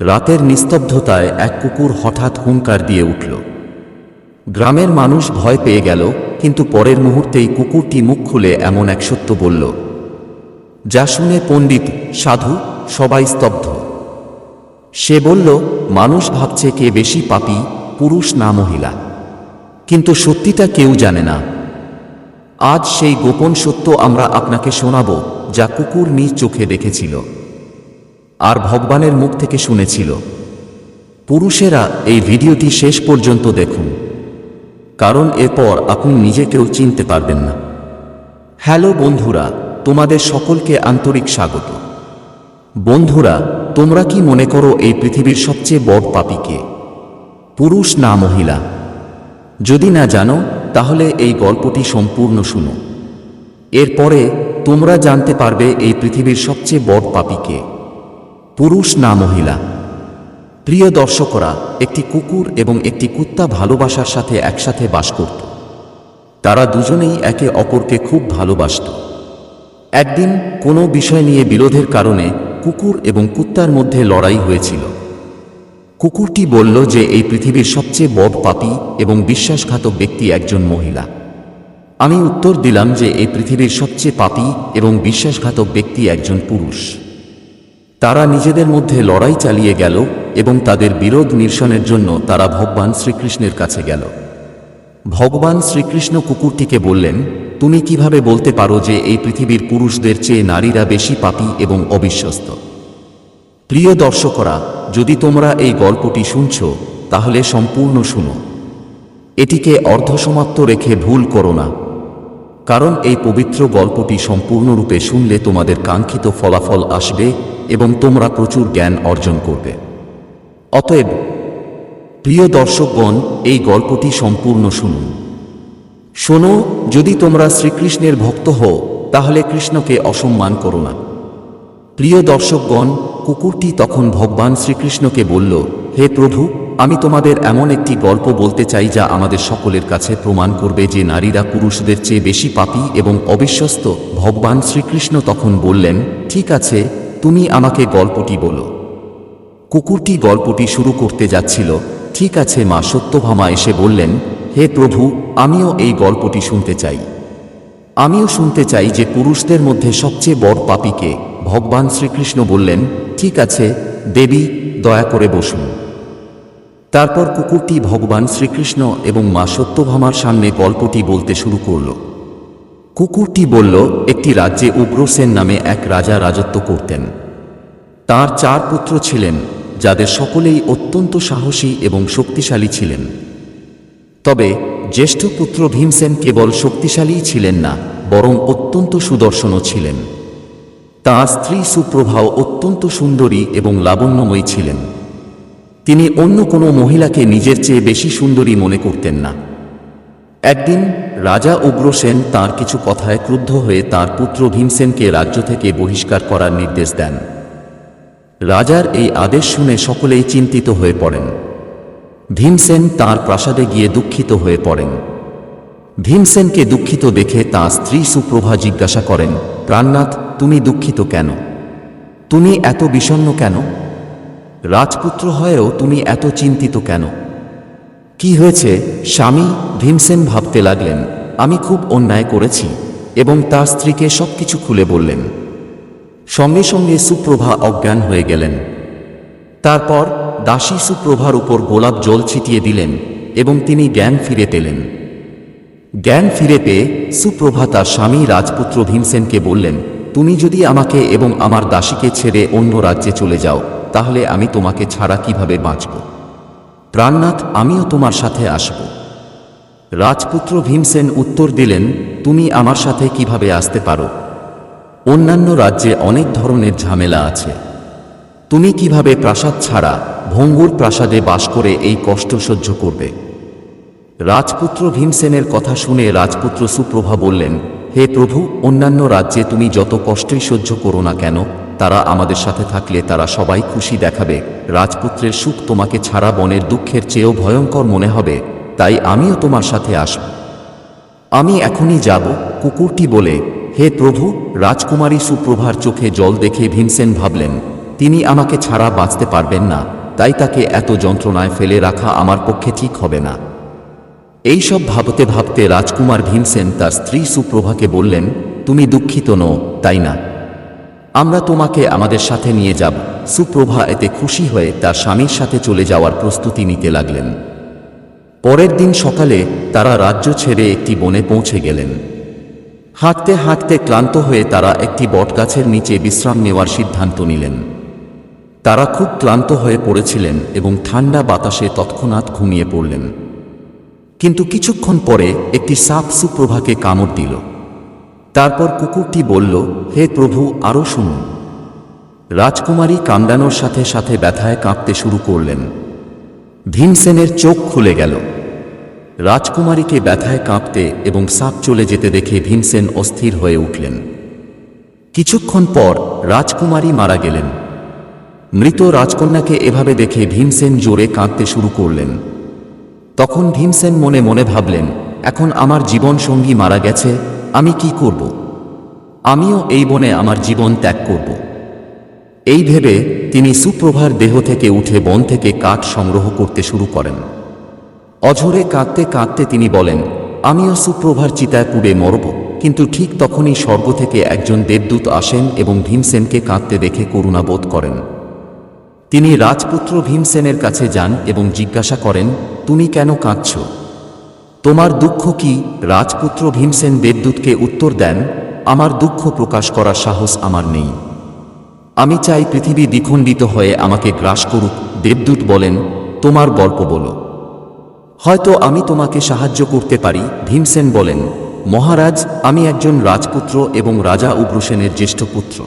রাতের নিস্তব্ধতায় এক কুকুর হঠাৎ হুঙ্কার দিয়ে উঠল। গ্রামের মানুষ ভয় পেয়ে গেল, কিন্তু পরের মুহূর্তেই কুকুরটি মুখ খুলে এমন এক সত্য বলল, যা শুনে পণ্ডিত, সাধু, সবাই স্তব্ধ। সে বলল, মানুষ ভাবছে কে বেশি পাপি, পুরুষ না মহিলা। কিন্তু সত্যিটা কেউ জানে না। আজ সেই গোপন সত্য আমরা আপনাকে শোনাব, যা কুকুর নিজ চোখে দেখেছিল। আর ভগবানের মুখ থেকে শুনেছিল। পুরুষেরা এই ভিডিওটি শেষ পর্যন্ত দেখুন। কারণ এরপর আপনি নিজেকেও চিনতে পারবেন না। হ্যালো বন্ধুরা, তোমাদের সকলকে আন্তরিক স্বাগত। বন্ধুরা, তোমরা কি মনে করো এই পৃথিবীর সবচেয়ে বড় পাপীকে পুরুষ না মহিলা? যদি না জানো, তাহলে এই গল্পটি সম্পূর্ণ শুনো। এরপরে তোমরা জানতে পারবে এই পৃথিবীর সবচেয়ে বড় পাপীকে পুরুষ না মহিলা। প্রিয় দর্শকরা, একটি কুকুর এবং একটি কুত্তা ভালোবাসার সাথে একসাথে বাস করত। তারা দুজনেই একে অপরকে খুব ভালোবাসত। একদিন কোনো বিষয় নিয়ে বিরোধের কারণে কুকুর এবং কুত্তার মধ্যে লড়াই হয়েছিল। কুকুরটি বলল যে এই পৃথিবীর সবচেয়ে বড় পাপি এবং বিশ্বাসঘাতক ব্যক্তি একজন মহিলা। আমি উত্তর দিলাম যে এই পৃথিবীর সবচেয়ে পাপী এবং বিশ্বাসঘাতক ব্যক্তি একজন পুরুষ। তারা নিজেদের মধ্যে লড়াই চালিয়ে গেল এবং তাদের বিরোধ নিরসনের জন্য তারা ভগবান শ্রীকৃষ্ণের কাছে গেল। ভগবান শ্রীকৃষ্ণ কুকুরটিকে বললেন, তুমি কীভাবে বলতে পারো যে এই পৃথিবীর পুরুষদের চেয়ে নারীরা বেশি পাপী এবং অবিশ্বস্ত? প্রিয় দর্শকরা, যদি তোমরা এই গল্পটি শুনছ, তাহলে সম্পূর্ণ শুনো। এটিকে অর্ধসমাপ্ত রেখে ভুল করো না। কারণ এই পবিত্র গল্পটি সম্পূর্ণরূপে শুনলে তোমাদের কাঙ্ক্ষিত ফলাফল আসবে এবং তোমরা প্রচুর জ্ঞান অর্জন করবে। অতএব, প্রিয় দর্শকগণ, এই গল্পটি সম্পূর্ণ শুনুন। শোনো, যদি তোমরা শ্রীকৃষ্ণের ভক্ত হও, তাহলে কৃষ্ণকে অসম্মান করো না। প্রিয় দর্শকগণ, কুকুরটি তখন ভগবান শ্রীকৃষ্ণকে বলল, হে প্রভু, আমি তোমাদের এমন একটি গল্প বলতে চাই যা আমাদের সকলের কাছে প্রমাণ করবে যে নারীরা পুরুষদের চেয়ে বেশি পাপি এবং অবিশ্বস্ত। ভগবান শ্রীকৃষ্ণ তখন বললেন, ঠিক আছে তুমি আমাকে গল্পটি বলো। কুকুরটি গল্পটি শুরু করতে যাচ্ছিল। ঠিক আছে মা, সত্যভামা এসে বললেন, হে প্রভু, আমিও এই গল্পটি শুনতে চাই। আমিও শুনতে চাই যে পুরুষদের মধ্যে সবচেয়ে বড় পাপীকে ভগবান শ্রীকৃষ্ণ বললেন, ঠিক আছে, দেবী, দয়া করে বসুন। তারপর কুকুরটি ভগবান শ্রীকৃষ্ণ এবং মা সত্যভামার সামনে গল্পটি বলতে শুরু করল। কুকুরটি বলল, একটি রাজ্যে উগ্রসেন নামে এক রাজা রাজত্ব করতেন। তার চার পুত্র ছিলেন, যাদের সকলেই অত্যন্ত সাহসী এবং শক্তিশালী ছিলেন। তবে জ্যেষ্ঠ পুত্র ভীমসেন কেবল শক্তিশালীই ছিলেন না, বরং অত্যন্ত সুদর্শনও ছিলেন। তাঁর স্ত্রী সুপ্রভাও অত্যন্ত সুন্দরী এবং লাবণ্যময়ী ছিলেন। তিনি অন্য কোনো মহিলাকে নিজের চেয়ে বেশি সুন্দরী মনে করতেন না। একদিন রাজা উগ্রসেন তার কিছু কথায় ক্রুদ্ধ হয়ে তার পুত্র ভীমসেনকে রাজ্য থেকে বহিষ্কার করার নির্দেশ দেন। রাজার এই আদেশ শুনে সকলেই চিন্তিত হয়ে পড়েন। ভীমসেন তার প্রাসাদে গিয়ে দুঃখিত হয়ে পড়েন। ভীমসেনকে দুঃখিত দেখে তাঁর স্ত্রী সুপ্রভা জিজ্ঞাসা করেন, প্রাণনাথ, তুমি দুঃখিত কেন? তুমি এত বিষণ্ণ কেন? রাজপুত্র হয়েও তুমি এত চিন্তিত কেন? কি হয়েছে? স্বামী ভীমসেন ভাবতে লাগলেন, আমি খুব অন্যায় করেছি। এবং তার স্ত্রীকে সবকিছু খুলে বললেন। সঙ্গে সঙ্গে সুপ্রভা অজ্ঞান হয়ে গেলেন। তারপর দাসী সুপ্রভার উপর গোলাপ জল ছিটিয়ে দিলেন এবং তিনি জ্ঞান ফিরে পেলেন। জ্ঞান ফিরে পেয়ে সুপ্রভা তার স্বামী রাজপুত্র ভীমসেনকে বললেন, তুমি যদি আমাকে এবং আমার দাসীকে ছেড়ে অন্য রাজ্যে চলে যাও, তাহলে আমি তোমাকে ছাড়া কীভাবে বাঁচব? প্রাণনাথ, আমিও তোমার সাথে আসব। রাজপুত্র ভীমসেন উত্তর দিলেন, তুমি আমার সাথে কীভাবে আসতে পারো? অন্যান্য রাজ্যে অনেক ধরনের ঝামেলা আছে। তুমি কীভাবে প্রাসাদ ছাড়া ভঙ্গুর প্রাসাদে বাস করে এই কষ্ট সহ্য করবে? রাজপুত্র ভীমসেনের কথা শুনে রাজপুত্র সুপ্রভা বললেন, হে প্রভু, অন্যান্য রাজ্যে তুমি যত কষ্টই সহ্য করো না কেন তারা আমাদের সাথে থাকলে তারা সবাই খুশি দেখাবে। রাজপুত্রের সুখ তোমাকে ছাড়া বনের দুঃখের চেয়েও ভয়ঙ্কর মনে হবে। তাই আমিও তোমার সাথে আসব। আমি এখনই যাব, কুকুরটি বলে, হে প্রভু, রাজকুমারী সুপ্রভার চোখে জল দেখে ভীমসেন ভাবলেন, তিনি আমাকে ছাড়া বাঁচতে পারবেন না, তাই তাকে এত যন্ত্রণায় ফেলে রাখা আমার পক্ষে ঠিক হবে না। এইসব ভাবতে ভাবতে রাজকুমার ভীমসেন তার স্ত্রী সুপ্রভাকে বললেন, তুমি দুঃখিত নও, তাই না? আমরা তোমাকে আমাদের সাথে নিয়ে যাব। সুপ্রভা এতে খুশি হয়ে তার স্বামীর সাথে চলে যাওয়ার প্রস্তুতি নিতে লাগলেন। পরের দিন সকালে তারা রাজ্য ছেড়ে একটি বনে পৌঁছে গেলেন। হাঁটতে হাঁটতে ক্লান্ত হয়ে তারা একটি বটগাছের নিচে বিশ্রাম নেওয়ার সিদ্ধান্ত নিলেন। তারা খুব ক্লান্ত হয়ে পড়েছিলেন এবং ঠান্ডা বাতাসে তৎক্ষণাৎ ঘুমিয়ে পড়লেন। কিন্তু কিছুক্ষণ পরে একটি সাপ সুপ্রভাকে কামড় দিল। তারপর কুকুরটি বলল, হে প্রভু আরও শুনুন। রাজকুমারী কামড়ানোর সাথে সাথে ব্যথায় কাঁপতে শুরু করলেন। ভীমসেনের চোখ খুলে গেল। রাজকুমারীকে ব্যথায় কাঁপতে এবং সাপ চলে যেতে দেখে ভীমসেন অস্থির হয়ে উঠলেন। কিছুক্ষণ পর রাজকুমারী মারা গেলেন। মৃত রাজকন্যাকে এভাবে দেখে ভীমসেন জোরে কাঁদতে শুরু করলেন। তখন ভীমসেন মনে মনে ভাবলেন, এখন আমার জীবন সঙ্গী মারা গেছে আমি কি করব? আমিও এই বনে আমার জীবন ত্যাগ করব। এই ভেবে তিনি সুপ্রভার দেহ থেকে উঠে বন থেকে কাঠ সংগ্রহ করতে শুরু করেন। অঝরে কাঁদতে কাঁদতে তিনি বলেন, আমিও সুপ্রভার চিতায় পুড়ে মরব, কিন্তু ঠিক তখনই স্বর্গ থেকে একজন দেবদূত আসেন এবং ভীমসেনকে কাঁদতে দেখে করুণা বোধ করেন। তিনি রাজপুত্র ভীমসেনের কাছে যান এবং জিজ্ঞাসা করেন, তুমি কেন কাঁদছ? তোমার দুঃখ কি? রাজপুত্র ভীমসেন দেবদূতকে উত্তর দেন, আমার দুঃখ প্রকাশ করার সাহস আমার নেই। আমি চাই পৃথিবী দ্বিখণ্ডিত হয়ে আমাকে গ্রাস করুক, দেবদূত বলেন, তোমার গল্প বলো। হয়তো আমি তোমাকে সাহায্য করতে পারি, ভীমসেন বলেন, মহারাজ, আমি একজন রাজপুত্র এবং রাজা উগ্রসেনের জ্যেষ্ঠ পুত্র।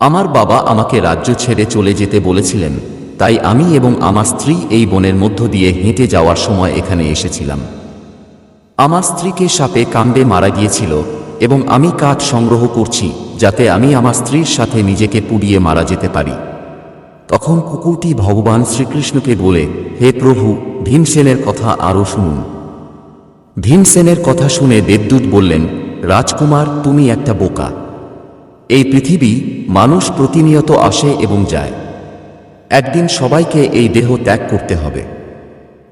আমার বাবা আমাকে রাজ্য ছেড়ে চলে যেতে বলেছিলেন, তাই আমি এবং আমার স্ত্রী এই বনের মধ্য দিয়ে হেঁটে যাওয়ার সময় এখানে এসেছিলাম। আমার স্ত্রীকে সাপে কাণ্ডে মারা গিয়েছিল, এবং আমি কাঠ সংগ্রহ করছি, যাতে আমি আমার স্ত্রীর সাথে নিজেকে পুড়িয়ে মারা যেতে পারি। তখন কুকুরটি ভগবান শ্রীকৃষ্ণকে বলে, হে প্রভু, ভীমসেনের কথা আরও শুনুন। ভীমসেনের কথা শুনে দেবদূত বললেন, রাজকুমার, তুমি একটা বোকা। এই পৃথিবী মানুষ প্রতিনিয়ত আসে এবং যায়। একদিন সবাইকে এই দেহ ত্যাগ করতে হবে।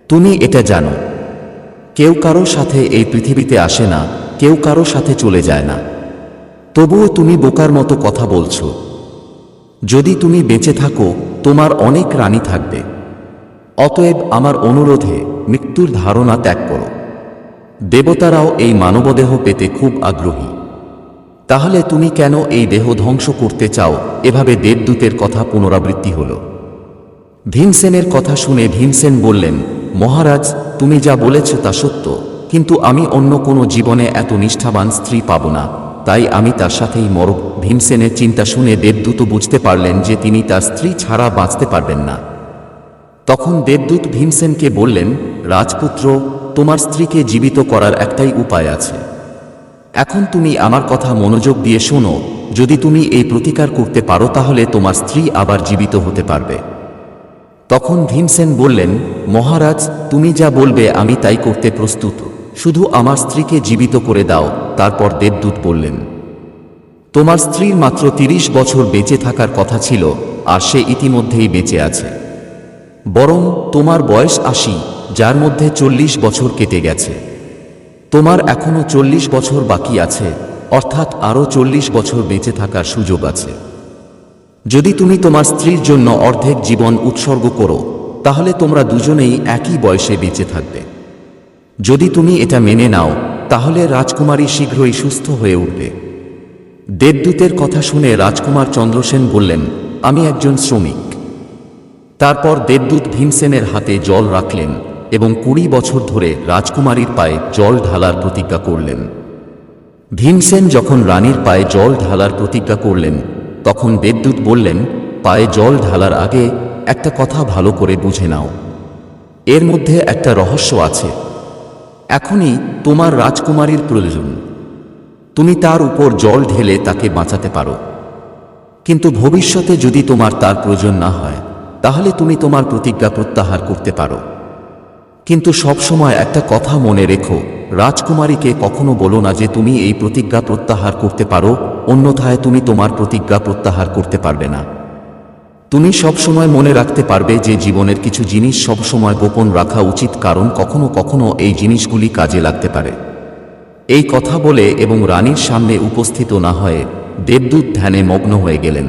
তুমি এটা জানো। কেউ কারও সাথে এই পৃথিবীতে আসে না, কেউ কারও সাথে চলে যায় না। তবুও তুমি বোকার মতো কথা বলছো। যদি তুমি বেঁচে থাকো, তোমার অনেক রানী থাকবে। অতএব আমার অনুরোধে মৃত্যুর ধারণা ত্যাগ করো। দেবতারাও এই মানবদেহ পেতে খুব আগ্রহী। তাহলে তুমি কেন এই দেহ ধ্বংস করতে চাও? এভাবে দেবদূতের কথা পুনরাবৃত্তি হল। ভীমসেনের কথা শুনে ভীমসেন বললেন মহারাজ, তুমি যা বলেছ তা সত্য, কিন্তু আমি অন্য কোনো জীবনে এত নিষ্ঠাবান স্ত্রী পাব না। তাই আমি তার সাথেই মরব। ভীমসেনের চিন্তা শুনে দেবদূত বুঝতে পারলেন যে তিনি তার স্ত্রী ছাড়া বাঁচতে পারবেন না। তখন দেবদূত ভীমসেনকে বললেন, রাজপুত্র, তোমার স্ত্রীকে জীবিত করার একটাই উপায় আছে। এখন তুমি আমার কথা মনোযোগ দিয়ে শোনো। যদি তুমি এই প্রতিকার করতে পারো, তাহলে তোমার স্ত্রী আবার জীবিত হতে পারবে। তখন ভীমসেন বললেন, মহারাজ, তুমি যা বলবে আমি তাই করতে প্রস্তুত। শুধু আমার স্ত্রীকে জীবিত করে দাও। তারপর দেবদূত বললেন, তোমার স্ত্রীর মাত্র তিরিশ বছর বেঁচে থাকার কথা ছিল, আর সে ইতিমধ্যেই বেঁচে আছে। বরং তোমার বয়স আশি, যার মধ্যে চল্লিশ বছর কেটে গেছে। তোমার এখনও চল্লিশ বছর বাকি আছে, অর্থাৎ আরও চল্লিশ বছর বেঁচে থাকার সুযোগ আছে। যদি তুমি তোমার স্ত্রীর জন্য অর্ধেক জীবন উৎসর্গ করো, তাহলে তোমরা দুজনেই একই বয়সে বেঁচে থাকবে। যদি তুমি এটা মেনে নাও, তাহলে রাজকুমারী শীঘ্রই সুস্থ হয়ে উঠবে। দেবদূতের কথা শুনে রাজকুমার চন্দ্রসেন বললেন, আমি একজন শ্রমিক। তারপর দেবদূত ভীমসেনের হাতে জল রাখলেন এবং কুড়ি বছর ধরে রাজকুমারীর পায়ে জল ঢালার প্রতিজ্ঞা করলেন। ভীমসেন যখন রানীর পায়ে জল ঢালার প্রতিজ্ঞা করলেন তখন দেবদূত বললেন, পায়ে জল ঢালার আগে একটা কথা ভালো করে বুঝে নাও। এর মধ্যে একটা রহস্য আছে। এখনই তোমার রাজকুমারীর প্রয়োজন। তুমি তার উপর জল ঢেলে তাকে বাঁচাতে পারো। কিন্তু ভবিষ্যতে যদি তোমার তার প্রয়োজন না হয়, তাহলে তুমি তোমার প্রতিজ্ঞা প্রত্যাহার করতে পারো। কিন্তু সবসময় একটা কথা মনে রেখো রাজকুমারীকে কখনো বলো না যে তুমি এই প্রতিজ্ঞা প্রত্যাহার করতে পারো, অন্যথায় তুমি তোমার প্রতিজ্ঞা প্রত্যাহার করতে পারবে না। তুমি সবসময় মনে রাখতে পারবে যে জীবনের কিছু জিনিস সবসময় গোপন রাখা উচিত, কারণ কখনো কখনো এই জিনিসগুলি কাজে লাগতে পারে। এই কথা বলে এবং রানীর সামনে উপস্থিত না হয়ে দেবদূত ধ্যানে মগ্ন হয়ে গেলেন।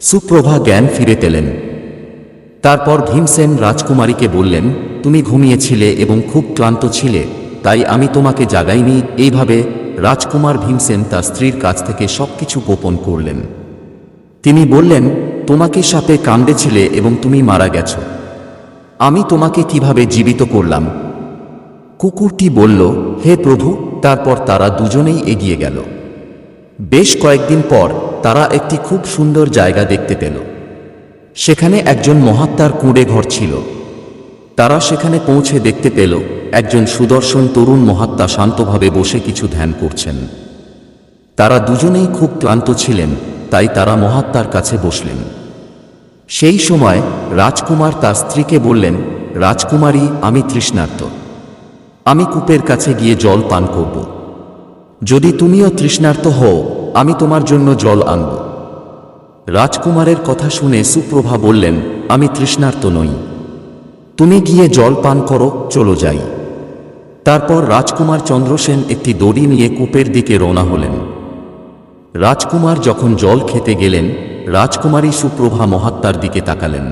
সুপ্রভা জ্ঞান ফিরে পেলেন। তারপর ভীমসেন রাজকুমারীকে বললেন, তুমি ঘুমিয়েছিলে এবং খুব ক্লান্ত ছিলে। তাই আমি তোমাকে জাগাইনি, এইভাবে রাজকুমার ভীমসেন তার স্ত্রীর কাছ থেকে সবকিছু গোপন করলেন। তিনি বললেন, তোমাকে সাপে কামড়েছিলে এবং তুমি মারা গেছ। আমি তোমাকে কীভাবে জীবিত করলাম? কুকুরটি বলল, হে প্রভু, তারপর তারা দুজনেই এগিয়ে গেল। বেশ কয়েকদিন পর তারা একটি খুব সুন্দর জায়গা দেখতে পেল। সেখানে একজন মহাত্মার কুঁড়ে ঘর ছিল। তারা সেখানে পৌঁছে দেখতে পেল, একজন সুদর্শন তরুণ মহাত্মা শান্তভাবে বসে কিছু ধ্যান করছেন। তারা দুজনেই খুব ক্লান্ত ছিলেন, তাই তারা মহাত্মার কাছে বসলেন। সেই সময় রাজকুমার তার স্ত্রীকে বললেন, রাজকুমারী, আমি তৃষ্ণার্ত। আমি কূপের কাছে গিয়ে জল পান করব। যদি তুমিও তৃষ্ণার্ত হও, আমি তোমার জন্য জল আনব। রাজকুমারের কথা শুনে সুপ্রভা বললেন, আমি তৃষ্ণার্ত নই। তুমি গিয়ে জল পান করো, চলো যাই। তারপর রাজকুমার চন্দ্রসেন একটি দড়ি নিয়ে কূপের দিকে রওনা হলেন। রাজকুমার যখন জল খেতে গেলেন, রাজকুমারী সুপ্রভা মহাত্মার দিকে তাকালেন।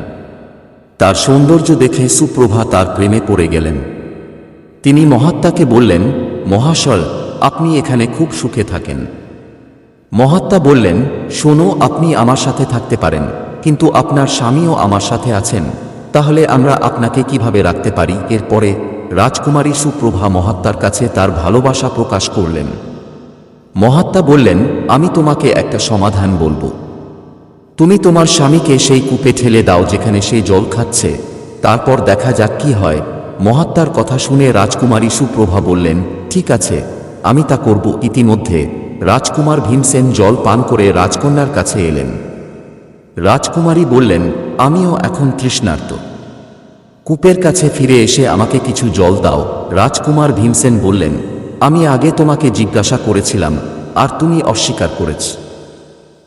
তার সৌন্দর্য দেখে সুপ্রভা তার প্রেমে পড়ে গেলেন। তিনি মহাত্মাকে বললেন, মহাশয়, আপনি এখানে খুব সুখে থাকেন। মহাত্মা বললেন, শোনো, আপনি আমার সাথে থাকতে পারেন, কিন্তু আপনার স্বামীও আমার সাথে আছেন। তাহলে আমরা আপনাকে কীভাবে রাখতে পারি? এরপরে রাজকুমারী সুপ্রভা মহাত্মার কাছে তার ভালোবাসা প্রকাশ করলেন। মহাত্মা বললেন, আমি তোমাকে একটা সমাধান বলব। তুমি তোমার স্বামীকে সেই কূপে ঠেলে দাও যেখানে সে জল খাচ্ছে। তারপর দেখা যাক কি হয়। মহাত্মার কথা শুনে রাজকুমারী সুপ্রভা বললেন, ঠিক আছে, আমি তা করব। ইতিমধ্যে রাজকুমার ভীমসেন জল পান করে রাজকন্যার কাছে এলেন। রাজকুমারী বললেন আমিও এখন তৃষ্ণার্ত। কূপের কাছে ফিরে এসে আমাকে কিছু জল দাও, রাজকুমার ভীমসেন বললেন, আমি আগে তোমাকে জিজ্ঞাসা করেছিলাম, আর তুমি অস্বীকার করেছ।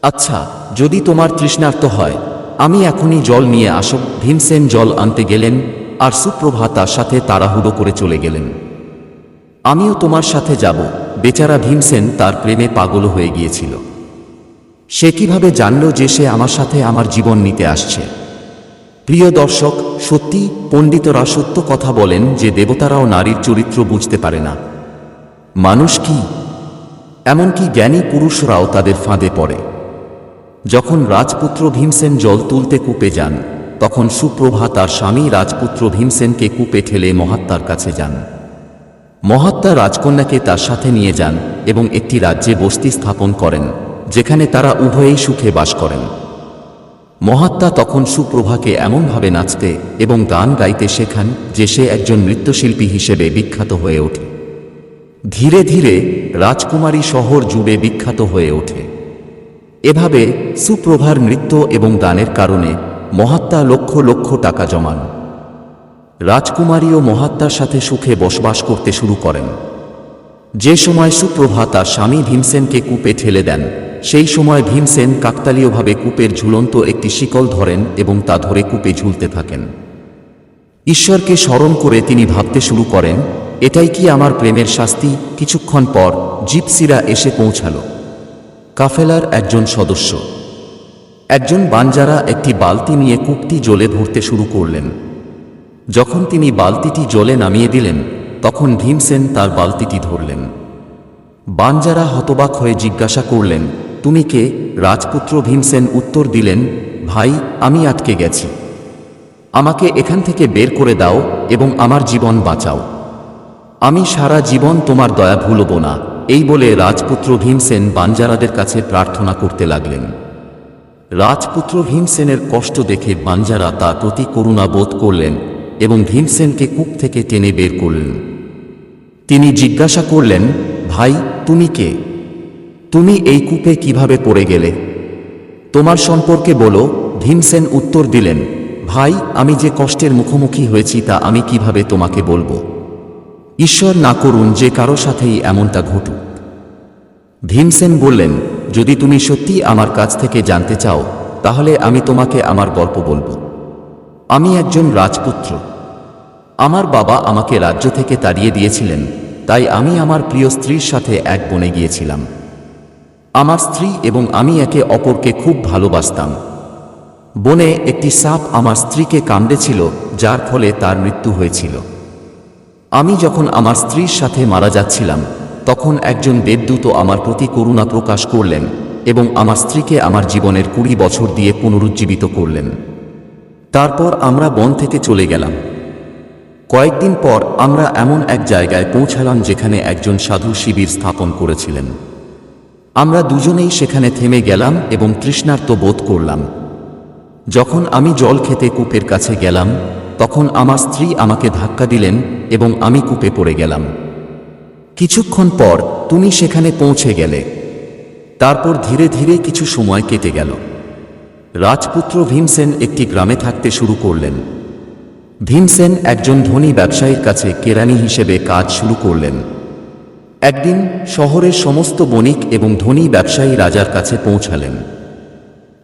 আচ্ছা যদি তোমার তৃষ্ণার্ত হয়, আমি এখনই জল নিয়ে আসব। ভীমসেন জল আনতে গেলেন, আর সুপ্রভা তার সাথে তাড়াহুড়ো করে চলে গেলেন। আমিও তোমার সাথে যাব। বেচারা ভীমসেন তার প্রেমে পাগল হয়ে গিয়েছিল। সে কীভাবে জানল যে সে আমার সাথে আমার জীবন নিতে আসছে? প্রিয় দর্শক, সত্যি পণ্ডিতরা সত্য কথা বলেন যে দেবতারাও নারীর চরিত্র বুঝতে পারে না। মানুষ কি? এমনকি জ্ঞানী পুরুষরাও তাদের ফাঁদে পড়ে। যখন রাজপুত্র ভীমসেন জল তুলতে কূপে যান, তখন সুপ্রভা তার স্বামী রাজপুত্র ভীমসেনকে কূপে ঠেলে মহাত্মার কাছে যান। মহাত্মা রাজকন্যাকে তার সাথে নিয়ে যান এবং একটি রাজ্যে বস্তি স্থাপন করেন। যেখানে তারা উভয়েই সুখে বাস করেন। মহাত্মা তখন সুপ্রভাকে এমনভাবে নাচতে এবং গান গাইতে শেখান যে সে একজন নৃত্যশিল্পী হিসেবে বিখ্যাত হয়ে ওঠে। ধীরে ধীরে রাজকুমারী শহর জুড়ে বিখ্যাত হয়ে ওঠে। এভাবে সুপ্রভার নৃত্য এবং দানের কারণে মহাত্মা লক্ষ লক্ষ টাকা জমান। রাজকুমারী ও মহাত্মার সাথে সুখে বসবাস করতে শুরু করেন। যে সময় সুপ্রভা তার স্বামী ভীমসেনকে কূপে ঠেলে দেন, সেই সময় ভীমসেন কাকতালীয়ভাবে কূপের ঝুলন্ত একটি শিকল ধরেন এবং তা ধরে কূপে ঝুলতে থাকেন। ঈশ্বরকে স্মরণ করে তিনি ভাবতে শুরু করেন, এটাই কি আমার প্রেমের শাস্তি? কিছুক্ষণ পর জিপসিরা এসে পৌঁছাল। কাফেলার একজন সদস্য। একজন বানজারা একটি বালতি নিয়ে কূপটি জলে ভরতে শুরু করলেন। যখন তিনি বালতিটি জলে নামিয়ে দিলেন তখন ভীমসেন তার বালতিটি ধরলেন। বানজারা হতবাক হয়ে জিজ্ঞাসা করলেন, তুমি কে? রাজপুত্র ভীমসেন উত্তর দিলেন, ভাই, আমি আটকে গেছি। আমাকে এখান থেকে বের করে দাও এবং আমার জীবন বাঁচাও। আমি সারা জীবন তোমার দয়া ভুলব না। এই বলে রাজপুত্র ভীমসেন বানজারাদের কাছে প্রার্থনা করতে লাগলেন। রাজপুত্র ভীমসেনের কষ্ট দেখে বাঞ্জারা তার প্রতি করুণা বোধ করলেন। এবং ভীমসেনকে কূপ থেকে টেনে বের করলেন তিনি জিজ্ঞাসা করলেন, ভাই, তুমি কে? তুমি এই কূপে কীভাবে পড়ে গেলে? তোমার সম্পর্কে বলো। ভীমসেন উত্তর দিলেন, ভাই, আমি যে কষ্টের মুখোমুখি হয়েছি তা আমি কীভাবে তোমাকে বলব? ঈশ্বর না করুন যে কারও সাথেই এমনটা ঘটুক। ভীমসেন বললেন, যদি তুমি সত্যি আমার কাছ থেকে জানতে চাও, তাহলে আমি তোমাকে আমার গল্প বলব। আমি একজন রাজপুত্র। আমার বাবা আমাকে রাজ্য থেকে তাড়িয়ে দিয়েছিলেন, তাই আমি আমার প্রিয় স্ত্রীর সাথে এক বনে গিয়েছিলাম। আমার স্ত্রী এবং আমি একে অপরকে খুব ভালোবাসতাম। বনে একটি সাপ আমার স্ত্রীকে কামড়েছিল, যার ফলে তার মৃত্যু হয়েছিল। আমি যখন আমার স্ত্রীর সাথে মারা যাচ্ছিলাম, তখন একজন দেবদূত আমার প্রতি করুণা প্রকাশ করলেন এবং আমার স্ত্রীকে আমার জীবনের কুড়ি বছর দিয়ে পুনরুজ্জীবিত করলেন। তারপর আমরা বন থেকে চলে গেলাম। কয়েকদিন পর আমরা এমন এক জায়গায় পৌঁছালাম যেখানে একজন সাধু শিবির স্থাপন করেছিলেন। আমরা দুজনেই সেখানে থেমে গেলাম এবং তৃষ্ণার্ত বোধ করলাম। যখন আমি জল খেতে কূপের কাছে গেলাম, তখন আমার স্ত্রী আমাকে ধাক্কা দিলেন এবং আমি কূপে পড়ে গেলাম। কিছুক্ষণ পর তুমি সেখানে পৌঁছে গেলে। তারপর ধীরে ধীরে কিছু সময় কেটে গেল। রাজপুত্র ভীমসেন একটি গ্রামে থাকতে শুরু করলেন। ভীমসেন একজন ধনী ব্যবসায়ীর কাছে কেরানি হিসেবে কাজ শুরু করলেন। একদিন শহরের সমস্ত বণিক এবং ধনী ব্যবসায়ী রাজার কাছে পৌঁছালেন।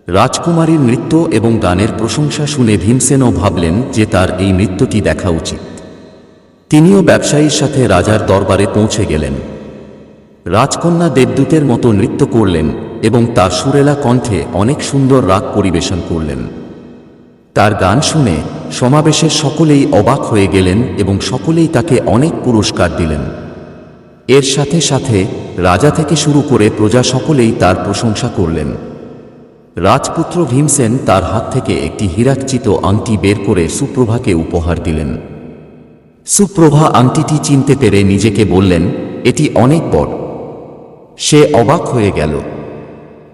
রাজকুমারীর নৃত্য এবং গানের প্রশংসা শুনে ভীমসেনও ভাবলেন যে তার এই নৃত্যটি দেখা উচিত। তিনিও ব্যবসায়ীর সাথে রাজার দরবারে পৌঁছে গেলেন। রাজকন্যা দেবদূতের মতো নৃত্য করলেন এবং তার সুরেলা কণ্ঠে অনেক সুন্দর রাগ পরিবেশন করলেন। তার গান শুনে সমাবেশের সকলেই অবাক হয়ে গেলেন এবং সকলেই তাকে অনেক পুরস্কার দিলেন। এর সাথে সাথে রাজা থেকে শুরু করে প্রজা সকলেই তার প্রশংসা করলেন। রাজপুত্র ভীমসেন তার হাত থেকে একটি হীরাকচিত আংটি বের করে সুপ্রভাকে উপহার দিলেন। সুপ্রভা আংটিটি চিনতে পেরে নিজেকে বললেন, এটি অনেক বড়। সে অবাক হয়ে গেল।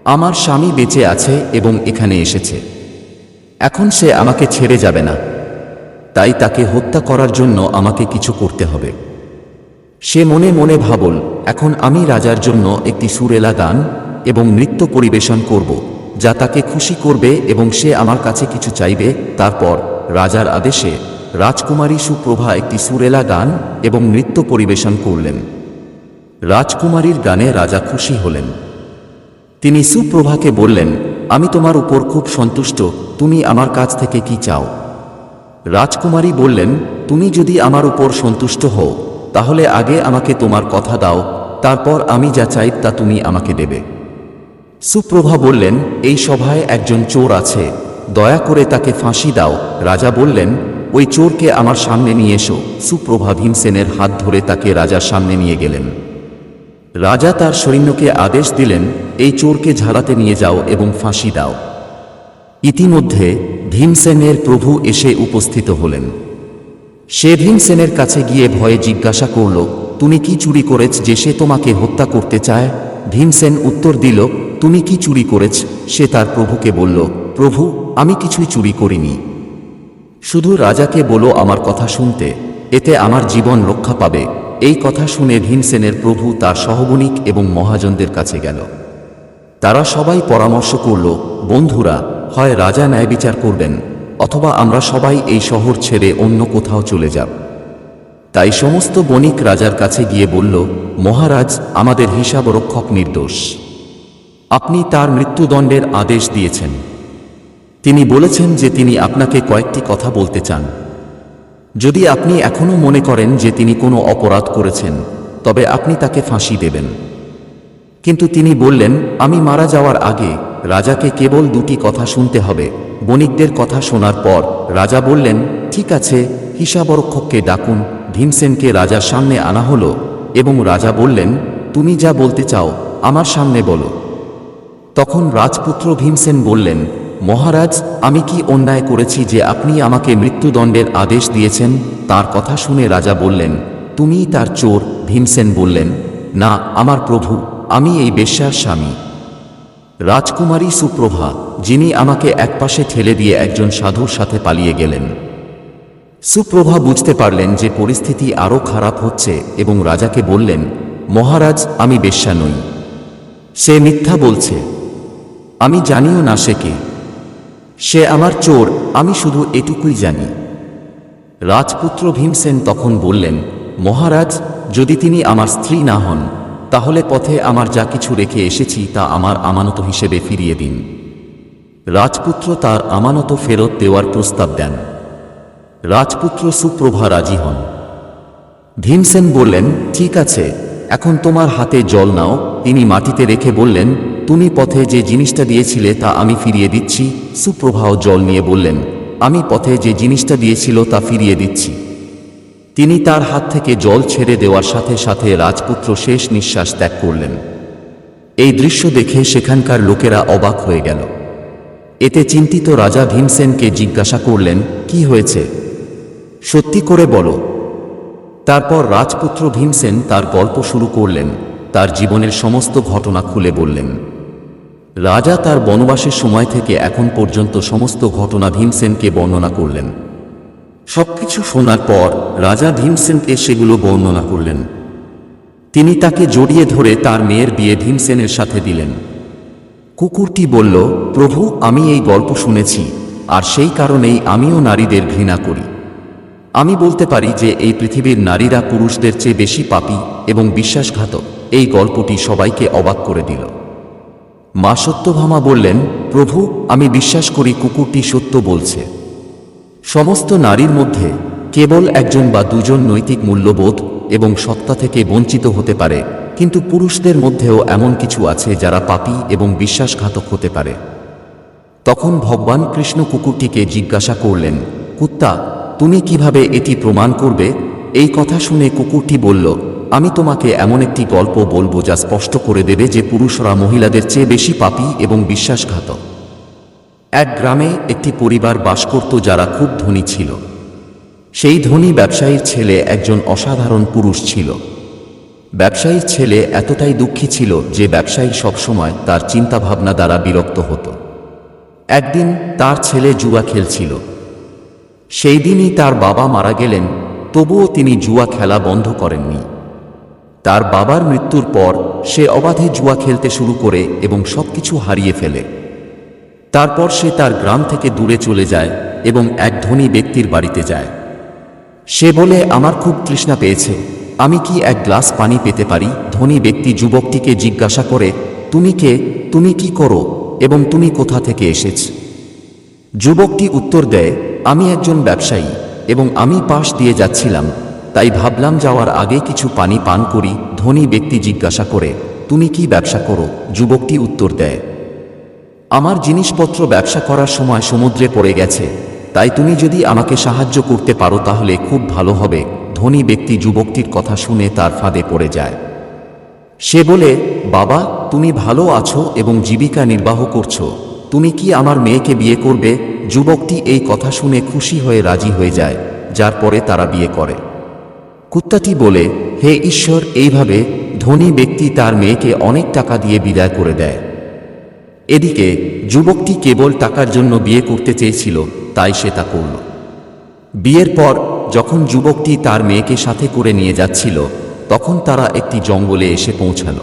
আমার স্বামী বেঁচে আছে এবং এখানে এসেছে। এখন সে আমাকে ছেড়ে যাবে না। তাই তাকে হত্যা করার জন্য আমাকে কিছু করতে হবে। সে মনে মনে ভাবল, এখন আমি রাজার জন্য একটি সুরেলা গান এবং নৃত্য পরিবেশন করব, যা তাকে খুশি করবে এবং সে আমার কাছে কিছু চাইবে। তারপর রাজার আদেশে রাজকুমারী সুপ্রভা একটি সুরেলা গান এবং নৃত্য পরিবেশন করলেন। রাজকুমারীর গানে রাজা খুশি হলেন। তিনি সুপ্রভাকে বললেন, আমি তোমার উপর খুব সন্তুষ্ট, তুমি আমার কাছ থেকে কি চাও? রাজকুমারী বললেন, তুমি যদি আমার উপর সন্তুষ্ট হও, তাহলে আগে আমাকে তোমার কথা দাও, তারপর আমি যা চাই তা তুমি আমাকে দেবে। সুপ্রভা বললেন, এই সভায় একজন চোর আছে, দয়া করে তাকে ফাঁসি দাও। রাজা বললেন, ওই চোরকে আমার সামনে নিয়ে এসো। সুপ্রভা ভীমসেনের হাত ধরে তাকে রাজার সামনে নিয়ে গেলেন। রাজা তার সৈন্যকে আদেশ দিলেন, এই চোরকে ঝাড়াতে নিয়ে যাও এবং ফাঁসি দাও। ইতিমধ্যে ভীমসেনের প্রভু এসে উপস্থিত হলেন। সে ভীমসেনের কাছে গিয়ে ভয়ে জিজ্ঞাসা করল, তুমি কি চুরি করেছ যে সে তোমাকে হত্যা করতে চায়? ভীমসেন উত্তর দিল, তুমি কি চুরি করেছ? সে তার প্রভুকে বলল, প্রভু, আমি কিছুই চুরি করিনি। শুধু রাজাকে বলো আমার কথা শুনতে, এতে আমার জীবন রক্ষা পাবে। এই কথা শুনে ভীমসেনের প্রভু তার সহবণিক এবং মহাজনদের কাছে গেল। তারা সবাই পরামর্শ করল, বন্ধুরা, হয় রাজা ন্যায় বিচার করবেন, অথবা আমরা সবাই এই শহর ছেড়ে অন্য কোথাও চলে যাব। তাই সমস্ত বণিক রাজার কাছে গিয়ে বলল, মহারাজ, আমাদের হিসাব রক্ষক নির্দোষ। আপনি তার মৃত্যুদণ্ডের আদেশ দিয়েছেন। তিনি বলেছেন যে তিনি আপনাকে কয়েকটি কথা বলতে চান। যদি আপনি এখনও মনে করেন যে তিনি কোনো অপরাধ করেছেন, তবে আপনি তাকে ফাঁসি দেবেন। কিন্তু তিনি বললেন, আমি মারা যাওয়ার আগে রাজাকে কেবল দুটি কথা শুনতে হবে। বণিকদের কথা শোনার পর রাজা বললেন, ঠিক আছে, হিসাবরক্ষককে ডাকুন ভীমসেনকে রাজার সামনে আনা হলো এবং রাজা বললেন, তুমি যা বলতে চাও, আমার সামনে বলো। তখন রাজপুত্র ভীমসেন বললেন মহারাজ, আমি কি অন্যায় করেছি যে আপনি আমাকে মৃত্যুদণ্ডের আদেশ দিয়েছেন? তার কথা শুনে রাজা বললেন তুমিই তার চোর ভীমসেন বললেন, না, আমার প্রভু, আমি এই বেশ্যার স্বামী। রাজকুমারী সুপ্রভা, যিনি আমাকে একপাশে ঠেলে দিয়ে একজন সাধুর সাথে পালিয়ে গেলেন। সুপ্রভা বুঝতে পারলেন যে পরিস্থিতি আরও খারাপ হচ্ছে এবং রাজাকে বললেন, মহারাজ, আমি বেশ্যা নই। সে মিথ্যা বলছে, আমি জানিও না সে কে। সে আমার চোর, আমি শুধু এটুকুই জানি। রাজপুত্র ভীমসেন তখন বললেন, মহারাজ, যদি তিনি আমার স্ত্রী না হন, তাহলে পথে আমার যা কিছু রেখে এসেছি তা আমার আমানত হিসেবে ফিরিয়ে দিন। রাজপুত্র তার আমানত ফেরত দেওয়ার প্রস্তাব দেন। রাজপুত্র সুপ্রভা রাজি হন। ভীমসেন বললেন, ঠিক আছে, এখন তোমার হাতে জল নাও। তিনি মাটিতে রেখে বললেন তুমি পথে যে জিনিসটা দিয়েছিলে তা আমি ফিরিয়ে দিচ্ছি। সুপ্রভাও জল নিয়ে বললেন, আমি পথে যে জিনিসটা দিয়েছিল তা ফিরিয়ে দিচ্ছি। তিনি তার হাত থেকে জল ছেড়ে দেওয়ার সাথে সাথে রাজপুত্র শেষ নিঃশ্বাস ত্যাগ করলেন। এই দৃশ্য দেখে সেখানকার লোকেরা অবাক হয়ে গেল। এতে চিন্তিত রাজা ভীমসেনকে জিজ্ঞাসা করলেন, কি হয়েছে? সত্যি করে বলো। তারপর রাজপুত্র ভীমসেন তার গল্প শুরু করলেন, তার জীবনের সমস্ত ঘটনা খুলে বললেন। রাজা তার বনবাসের সময় থেকে এখন পর্যন্ত সমস্ত ঘটনা ভীমসেনকে বর্ণনা করলেন। সবকিছু শোনার পর রাজা ভীমসেনকে সেগুলো বর্ণনা করলেন। তিনি তাকে জড়িয়ে ধরে তার মেয়ের বিয়ে ভীমসেনের সাথে দিলেন। কুকুরটি বলল, প্রভু, আমি এই গল্প শুনেছি, আর সেই কারণেই আমিও নারীদের ঘৃণা করি। আমি বলতে পারি যে এই পৃথিবীর নারীরা পুরুষদের চেয়ে বেশি পাপী এবং বিশ্বাসঘাতক। এই গল্পটি সবাইকে অবাক করে দিল। মা সত্যভামা বললেন, প্রভু, আমি বিশ্বাস করি কুকুরটি সত্য বলছে। সমস্ত নারীর মধ্যে কেবল একজন বা দুজন নৈতিক মূল্যবোধ এবং সত্তা থেকে বঞ্চিত হতে পারে, কিন্তু পুরুষদের মধ্যেও এমন কিছু আছে যারা পাপী এবং বিশ্বাসঘাতক হতে পারে। তখন ভগবান কৃষ্ণ কুকুরটিকে জিজ্ঞাসা করলেন, কুত্তা, তুমি কীভাবে এটি প্রমাণ করবে? এই কথা শুনে কুকুরটি বলল আমি তোমাকে এমন একটি গল্প বলব যা স্পষ্ট করে দেবে যে পুরুষরা মহিলাদের চেয়ে বেশি পাপী এবং বিশ্বাসঘাতক। এক গ্রামে একটি পরিবার বাস করত যারা খুব ধনী ছিল। সেই ধনী ব্যবসায়ীর ছেলে একজন অসাধারণ পুরুষ ছিল। ব্যবসায়ীর ছেলে এতটাই দুঃখী ছিল যে ব্যবসায়ী সবসময় তার চিন্তাভাবনা দ্বারা বিরক্ত হতো। একদিন তার ছেলে জুয়া খেলছিল। সেই দিনই তার বাবা মারা গেলেন, তবুও তিনি জুয়া খেলা বন্ধ করেননি। তার বাবার মৃত্যুর পর সে অবাধে জুয়া খেলতে শুরু করে এবং সবকিছু হারিয়ে ফেলে। তারপর সে তার গ্রাম থেকে দূরে চলে যায় এবং এক ধনী ব্যক্তির বাড়িতে যায়। সে বলে, আমার খুব তৃষ্ণা পেয়েছে। আমি কি এক গ্লাস পানি পেতে পারি? ধনী ব্যক্তি যুবকটিকে জিজ্ঞাসা করে, তুমি কে? তুমি কি করো? এবং তুমি কোথা থেকে এসেছ? যুবকটি উত্তর দেয়, আমি একজন ব্যবসায়ী এবং আমি পাশ দিয়ে যাচ্ছিলাম। তাই ভাবলাম যাওয়ার আগে কিছু পানি পান করি, ধনী ব্যক্তি জিজ্ঞাসা করে, তুমি কি ব্যবসা করো? যুবকটি উত্তর দেয়, আমার জিনিসপত্র ব্যবসা করার সময় সমুদ্রে পড়ে গেছে, তাই তুমি যদি আমাকে সাহায্য করতে পারো তাহলে খুব ভালো হবে। ধনী ব্যক্তি যুবকটির কথা শুনে তার ফাঁদে পড়ে যায়। সে বলে, বাবা, তুমি ভালো আছো এবং জীবিকা নির্বাহ করছ, তুমি কি আমার মেয়েকে বিয়ে করবে? যুবকটি এই কথা শুনে খুশি হয়ে রাজি হয়ে যায়, যার পরে তারা বিয়ে করে। কুত্তাটি বলে, হে ঈশ্বর, এইভাবে ধনী ব্যক্তি তার মেয়েকে অনেক টাকা দিয়ে বিদায় করে দেয়। এদিকে যুবকটি কেবল টাকার জন্য বিয়ে করতে চেয়েছিল, তাই সে তা করল। বিয়ের পর যখন যুবকটি তার মেয়েকে সাথে করে নিয়ে যাচ্ছিল, তখন তারা একটি জঙ্গলে এসে পৌঁছাল।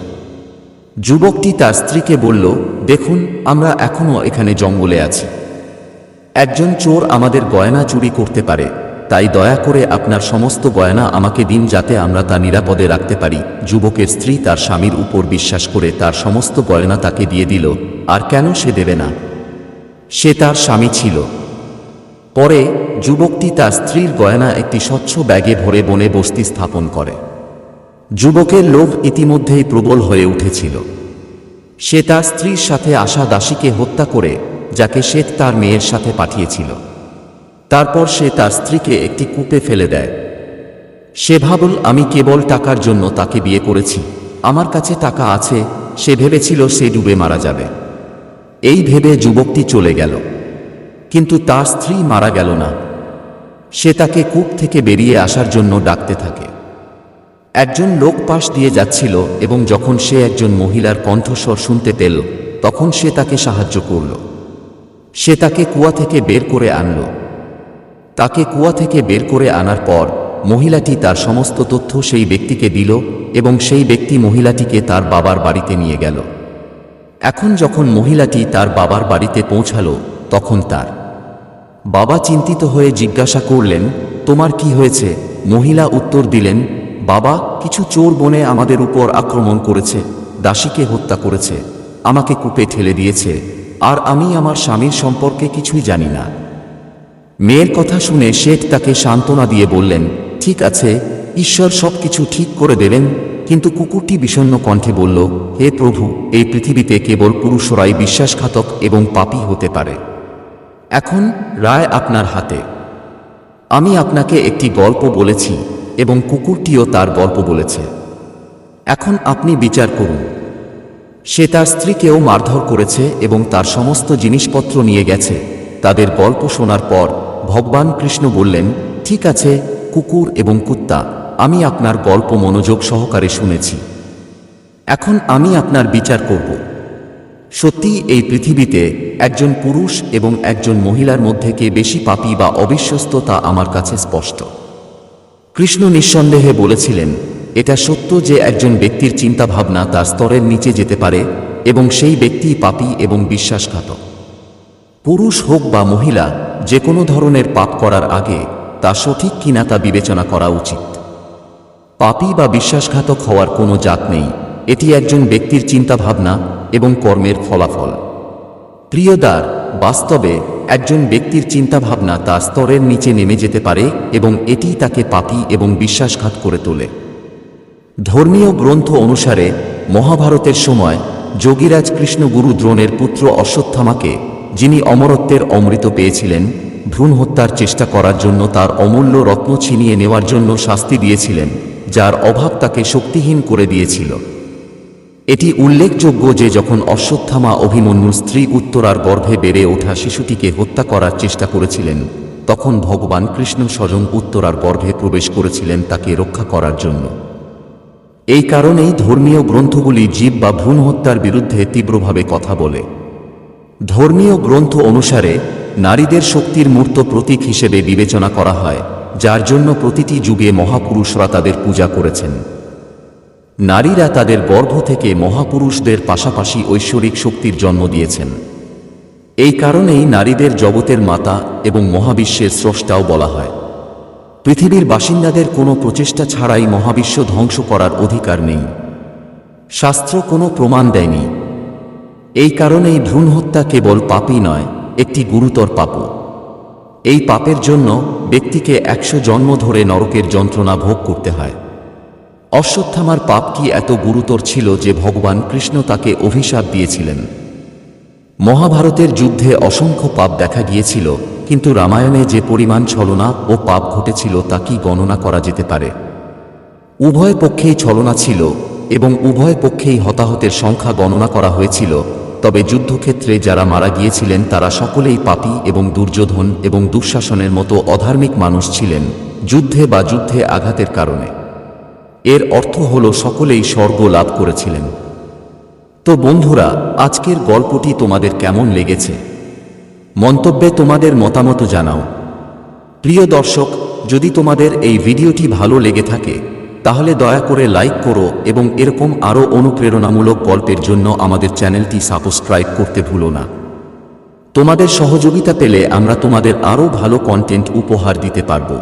যুবকটি তার স্ত্রীকে বলল, দেখুন, আমরা এখনও এখানে জঙ্গলে আছি। একজন চোর আমাদের গয়না চুরি করতে পারে তাই দয়া করে আপনার সমস্ত গয়না আমাকে দিন যাতে আমরা তা নিরাপদে রাখতে পারি। যুবকের স্ত্রী তার স্বামীর উপর বিশ্বাস করে তার সমস্ত গয়না তাকে দিয়ে দিল, আর কেন সে দেবে না? সে তার স্বামী ছিল। পরে যুবকটি তার স্ত্রীর গয়না একটি স্বচ্ছ ব্যাগে ভরে বনে বস্তি স্থাপন করে। যুবকের লোভ ইতিমধ্যেই প্রবল হয়ে উঠেছিল। সে তার স্ত্রীর সাথে আসা দাসীকে হত্যা করে, যাকে সে তার মেয়ের সাথে পাঠিয়েছিল। তারপর সে তার স্ত্রীকে একটি কূপে ফেলে দেয়। সে ভাবল, আমি কেবল টাকার জন্য তাকে বিয়ে করেছি। আমার কাছে টাকা আছে। সে ভেবেছিল সে ডুবে মারা যাবে এই ভেবে যুবকটি চলে গেল। কিন্তু তার স্ত্রী মারা গেল না। সে তাকে কূপ থেকে বেরিয়ে আসার জন্য ডাকতে থাকে। একজন লোক পাশ দিয়ে যাচ্ছিল এবং যখন সে একজন মহিলার কণ্ঠস্বর শুনতে পেল, তখন সে তাকে সাহায্য করল। সে তাকে কুয়া থেকে বের করে আনল। তাকে কুয়া থেকে বের করে আনার পর মহিলাটি তার সমস্ত তথ্য সেই ব্যক্তিকে দিল এবং সেই ব্যক্তি মহিলাটিকে তার বাবার বাড়িতে নিয়ে গেল। এখন যখন মহিলাটি তার বাবার বাড়িতে পৌঁছালো, তখন তার বাবা চিন্তিত হয়ে জিজ্ঞাসা করলেন, তোমার কি হয়েছে? মহিলা উত্তর দিলেন, বাবা, কিছু চোর বনে আমাদের উপর আক্রমণ করেছে, দাসীকে হত্যা করেছে, আমাকে কূপে ঠেলে দিয়েছে, আর আমি আমার স্বামীর সম্পর্কে কিছুই জানি না। মেয়ের কথা শুনে শেঠ তাকে সান্ত্বনা দিয়ে বললেন, ঠিক আছে, ঈশ্বর সব কিছু ঠিক করে দেবেন। কিন্তু কুকুরটি বিষণ্ণ কণ্ঠে বলল, হে প্রভু, এই পৃথিবীতে কেবল পুরুষরাই বিশ্বাসঘাতক এবং পাপী হতে পারে। এখন রায় আপনার হাতে। আমি আপনাকে একটি গল্প বলেছি এবং কুকুরটিও তার গল্প বলেছে। এখন আপনি বিচার করুন। সে তার স্ত্রীকেও মারধর করেছে এবং তার সমস্ত জিনিসপত্র নিয়ে গেছে। তাদের গল্প শোনার পর ভগবান কৃষ্ণ বললেন, ঠিক আছে, কুকুর এবং কুত্তা, আমি আপনার গল্প মনোযোগ সহকারে শুনেছি। এখন আমি আপনার বিচার করব। সত্যি এই পৃথিবীতে একজন পুরুষ এবং একজন মহিলার মধ্যে কে বেশি পাপী বা অবিশ্বস্ত তা আমার কাছে স্পষ্ট। কৃষ্ণ নিঃসন্দেহে বলেছিলেন, এটা সত্য যে একজন ব্যক্তির চিন্তাভাবনা তার স্তরের নিচে যেতে পারে এবং সেই ব্যক্তি পাপী এবং বিশ্বাসঘাতক। পুরুষ হোক বা মহিলা যে কোনো ধরনের পাপ করার আগে তা সঠিক কিনা তা বিবেচনা করা উচিত। পাপী বা বিশ্বাসঘাতক হওয়ার কোনো জাত নেই, এটি একজন ব্যক্তির চিন্তাভাবনা এবং কর্মের ফলাফল। প্রিয়দার বাস্তবে একজন ব্যক্তির চিন্তাভাবনা তার স্তরের নিচে নেমে যেতে পারে এবং এটি তাকে পাপী এবং বিশ্বাসঘাত করে তোলে। ধর্মীয় গ্রন্থ অনুসারে মহাভারতের সময় যোগীরাজ কৃষ্ণগুরু দ্রোণের পুত্র অশ্বত্থামাকে যিনি অমরত্বের অমৃত পেয়েছিলেন, ভ্রূণ হত্যার চেষ্টা করার জন্য তার অমূল্য রত্ন ছিনিয়ে নেওয়ার জন্য শাস্তি দিয়েছিলেন, যার অভাব তাকে শক্তিহীন করে দিয়েছিল। এটি উল্লেখযোগ্য যে যখন অশ্বত্থামা অভিমন্যুর স্ত্রী উত্তরার গর্ভে বেড়ে ওঠা শিশুটিকে হত্যা করার চেষ্টা করেছিলেন, তখন ভগবান কৃষ্ণ স্বজন উত্তরার গর্ভে প্রবেশ করেছিলেন তাকে রক্ষা করার জন্য। এই কারণেই ধর্মীয় গ্রন্থগুলি জীব বা ভ্রূণ হত্যার বিরুদ্ধে তীব্রভাবে কথা বলে। ধর্মীয় গ্রন্থ অনুসারে নারীদের শক্তির মূর্ত প্রতীক হিসেবে বিবেচনা করা হয়, যার জন্য প্রতিটি যুগে মহাপুরুষরা তাদের পূজা করেছেন। নারীরা তাদের গর্ভ থেকে মহাপুরুষদের পাশাপাশি ঐশ্বরিক শক্তির জন্ম দিয়েছেন। এই কারণেই নারীদের জগতের মাতা এবং মহাবিশ্বের স্রষ্টাও বলা হয়। পৃথিবীর বাসিন্দাদের কোনো প্রচেষ্টা ছাড়াই মহাবিশ্ব ধ্বংস করার অধিকার নেই। শাস্ত্র কোনো প্রমাণ দেয়নি। এই কারণেই ভ্রূণ হত্যা কেবল পাপই নয়, একটি গুরুতর পাপও। এই পাপের জন্য ব্যক্তিকে একশো জন্ম ধরে নরকের যন্ত্রণা ভোগ করতে হয়। অশ্বত্থামার পাপ কি এত গুরুতর ছিল যে ভগবান কৃষ্ণ তাকে অভিশাপ দিয়েছিলেন? মহাভারতের যুদ্ধে অসংখ্য পাপ দেখা গিয়েছিল, কিন্তু রামায়ণে যে পরিমাণ ছলনা ও পাপ ঘটেছিল তা কি গণনা করা যেতে পারে? উভয় পক্ষেই ছলনা ছিল এবং উভয় পক্ষেই হতাহতের সংখ্যা গণনা করা হয়েছিল তবে যুদ্ধক্ষেত্রে যারা মারা গিয়েছিলেন তারা সকলেই পাপী এবং দুর্যোধন এবং দুঃশাসনের মতো অধার্মিক মানুষ ছিলেন, যুদ্ধে বা যুদ্ধে আঘাতের কারণে। এর অর্থ হল সকলেই স্বর্গ লাভ করেছিলেন। তো বন্ধুরা, আজকের গল্পটি তোমাদের কেমন লেগেছে? মন্তব্যে তোমাদের মতামত জানাও। প্রিয় দর্শক, যদি তোমাদের এই ভিডিওটি ভালো লেগে থাকে তাহলে দয়া করে লাইক করো এবং এরকম আরও অনুপ্রেরণামূলক গল্পের জন্য আমাদের চ্যানেলটি সাবস্ক্রাইব করতে ভুলো না। তোমাদের সহযোগিতা পেলে আমরা তোমাদের আরও ভালো কন্টেন্ট উপহার দিতে পারব।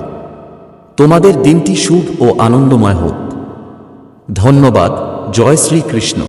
তোমাদের দিনটি শুভ ও আনন্দময় হোক। ধন্যবাদ, জয় শ্রীকৃষ্ণ।